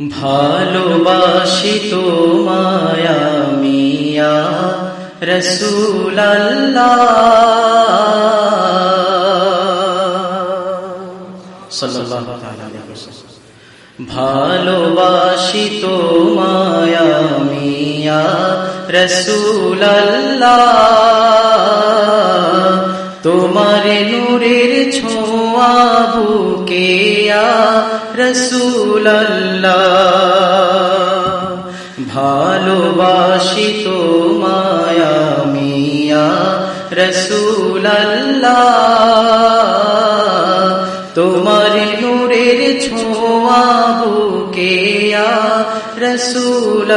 ভালোবাসি তো মায়ামিয়া রসুল ভালোবাসি তো মায়ামিয়া রসুল তোমার নূরের ছোঁয়া বুকেয়া রসুল ভালোবাসি তো মায়ামিয়া রসুল তোমার নূরের ছোঁয়া বুকেয়া রসুল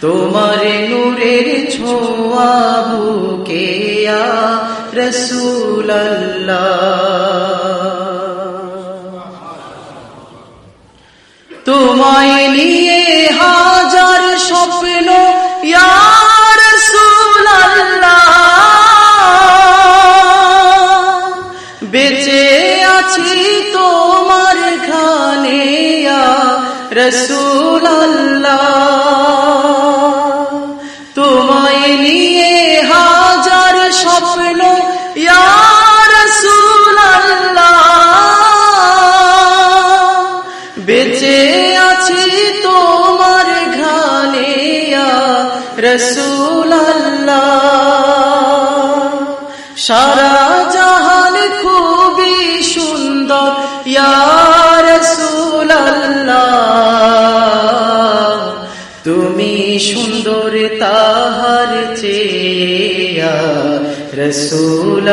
তোমার নূরের ছোঁয়া বুকেয়া রসুল তোমায় নিয়ে হাজার স্বপ্ন বেঁচে আছি তোমার ঘানে রসুল তোমায় রসুল সারা জাহান খুবই সুন্দর। রসুল তুমি সুন্দর তাহার চেয়া রসুল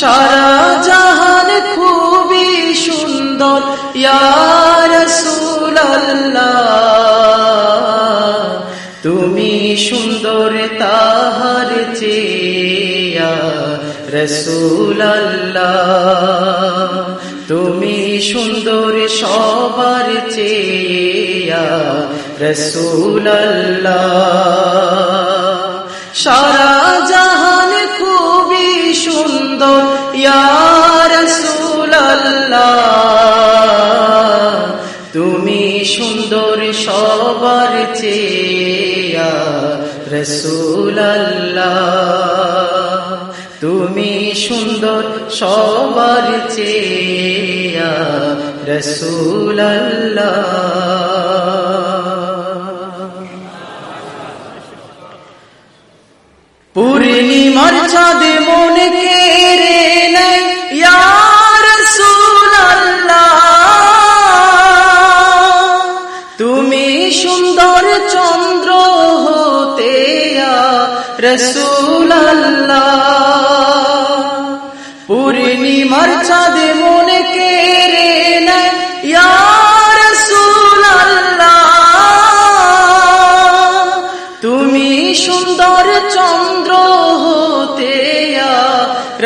সারা জাহান খুবই সুন্দর। রসুল সুন্দর তাহার চেয়া রসুল তুমি সুন্দর সবার চেয়া রসুল সারা জাহান খুবই সুন্দর ইয়ার রসুল তুমি সুন্দর সবার চেয়া রসুল তুমি সুন্দর সবার চেয়া রসুল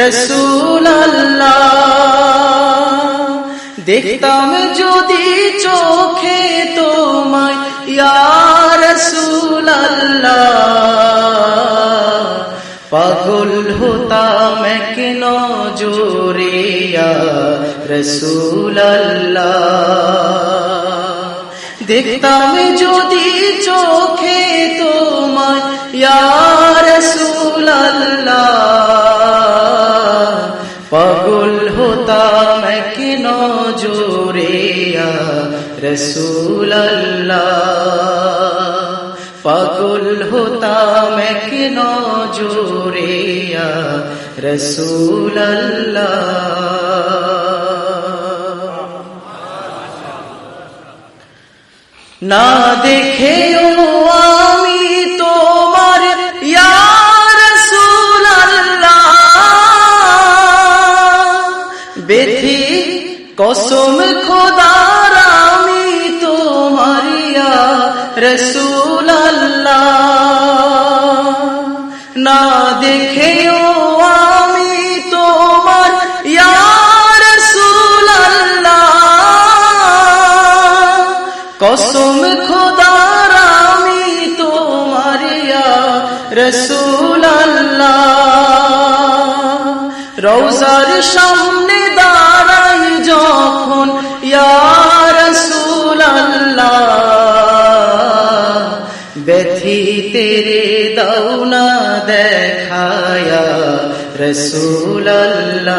রসুল দেখতাম যদি চোখে তোমায় ইয়ার রসুল পাগল হতাম কেন জোরিয়া রসুল দেখতাম যদি চোখে তোমার ইয়ার হতাম কেন জোরিয়া রসুল পাগল হতাম কেন জোরিয়া রসুল না দেখেও কসম খোদার আমি তোমারিয়া রসুল না দেখেও দাও দেখায়া রসুল্লাহ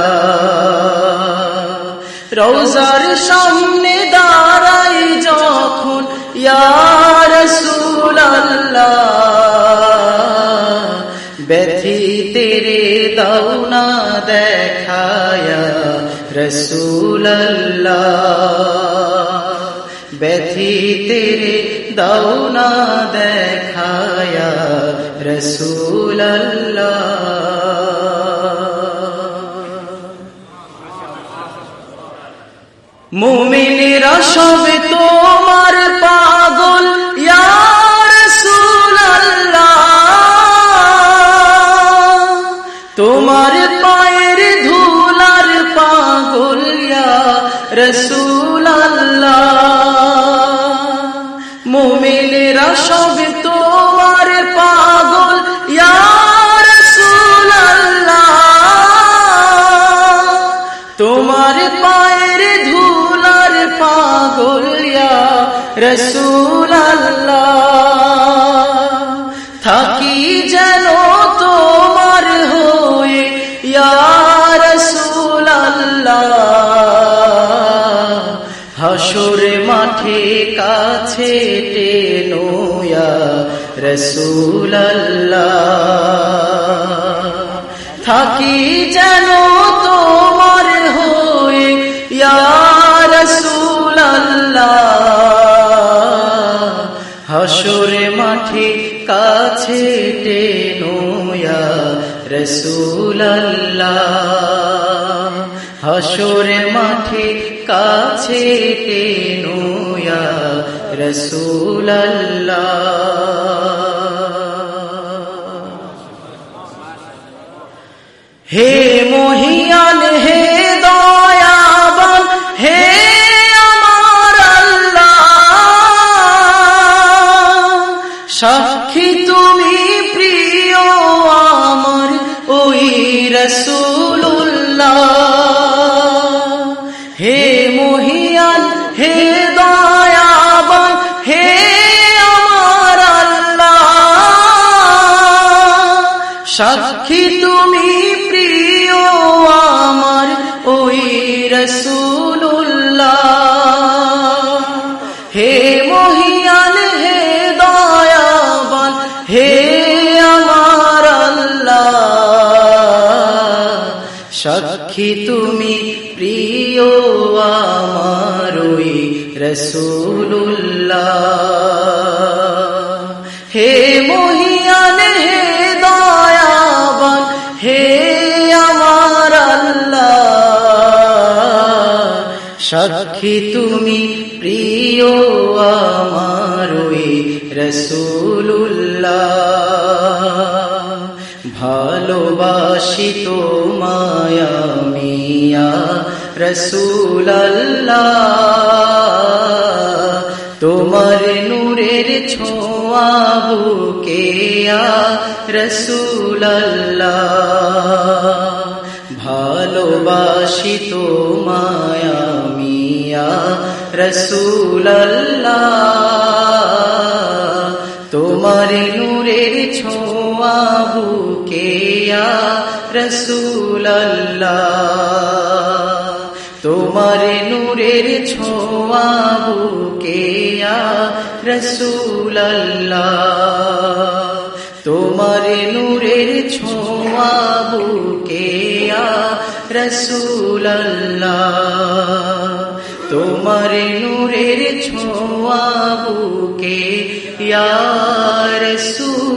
রোজার সামনে দাঁড়াই যখন রসুল্লাহ ব্যথি তেরে দাও দেখায়া রসুল্লাহ ব্যথি তেরে দাও না দেখায়া রসুল্লাহ মুমিনেরা সবে তোমার পাগল তোমার পায়ের ধুলার পাগল রসুল্লাহ মুমিনেরা সবে তোমার পায়ের ধুলার পাগলিয়া রসুল থাকি যেন তোমার হয়ে রসুল হাসুর মাঠে কাছে টেনোয়া রসুল থাকি যেন রসুল হাসুর মাঠে কাছে টেনোয়া রসুল হাসুর মাঠে কাছে টেনোয়া রসুল হে রসুল্লাহ হে মহিয়ান হে দয়াবান হে আমার আল্লাহ। সাক্ষী সাক্ষী তুমি প্রিয় আমার ওই রসুল্লাহ হে মহিয়ান, হে দয়াবান, হে আমার আল্লাহ। সাক্ষী তুমি প্রিয় আমার ওই রসুল্লাহ ভালোবাসি তো মিয়া রসুল্লাহ তোমার নূরের ছোঁয়া বুকে রসুল্লাহ ভালোবাসি তো মায়া মিয়া রসুল্লাহ তোমার নূরের ছোঁয়া বুকে রসুল্লাহ তোমার নূরের ছোঁয়া বুকে রসুল্লাহ তোমার নূরের ছোঁয়া বুকে রসুল্লাহ তোমার নূরের ছোঁয়া বুকে রসুল্লাহ